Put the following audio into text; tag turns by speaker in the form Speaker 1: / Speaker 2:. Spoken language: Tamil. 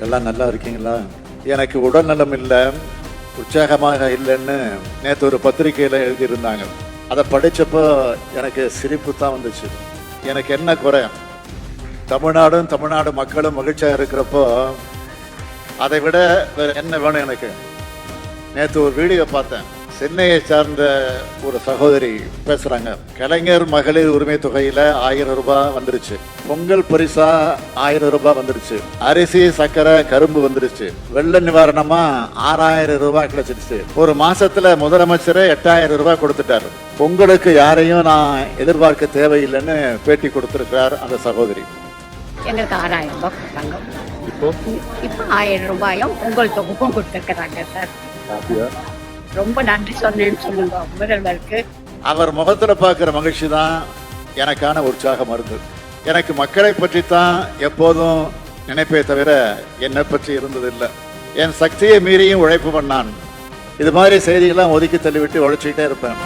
Speaker 1: எல்லாம் நல்லா இருக்கீங்களா? எனக்கு உடல் நலம் இல்லை உற்சாகமாக இல்லைன்னு நேற்று ஒரு பத்திரிக்கையில் எழுதியிருந்தாங்க. அதை படித்தப்போ எனக்கு சிரிப்பு தான் வந்துச்சு. எனக்கு என்ன குறை? தமிழ்நாடும் தமிழ்நாடு மக்களும் மகிழ்ச்சியாக இருக்கிறப்போ அதை விட வேறு என்ன வேணும் எனக்கு? நேற்று ஒரு வீடியோ பார்த்தேன். சென்னையை சார்ந்த ஒரு சகோதரி பேசுறாங்க. கலைஞர் மகளிர் உரிமை தொகையில ஆயிரம் ரூபாய் வந்துருச்சு. பொங்கல் பரிசா ஆயிரம் ரூபாய் வந்துருச்சு. அரிசி சர்க்கரை கரும்பு வந்துருச்சு. வெள்ள நிவாரணமா ஆறாயிரம் ரூபாய் கிடைச்சிருச்சு. ஒரு மாசத்துல முதலமைச்சரே எட்டாயிரம் ரூபாய் கொடுத்துட்டாரு. பொங்கலுக்கு யாரையும் நான் எதிர்பார்க்க தேவையில்லைன்னு பேட்டி கொடுத்திருக்கிறார் அந்த சகோதரி.
Speaker 2: எங்களுக்கு ஆறாயிரம் ரூபாய் கொடுத்தாங்க.
Speaker 1: இப்போ?
Speaker 2: இப்போ ஆயிரம் ரூபாயும் பொங்கல் தொகுப்பும் கொடுத்துருக்குறாங்க சார். ரொம்ப நன்றி சொன்னேன்னு சொல்லுங்க. முதல்வருக்கு
Speaker 1: அவர் முகத்துல பார்க்குற மகிழ்ச்சி தான் எனக்கான உற்சாக மருந்து. எனக்கு மக்களை பற்றி தான் எப்போதும் நினைப்பே தவிர என்னை பற்றி இருந்ததில்லை. என் சக்தியை மீறியும் உழைப்பு பண்ணான் இது மாதிரி செய்திகள்லாம் ஒதுக்கி தள்ளிவிட்டு உழைச்சிக்கிட்டே இருப்பேன்.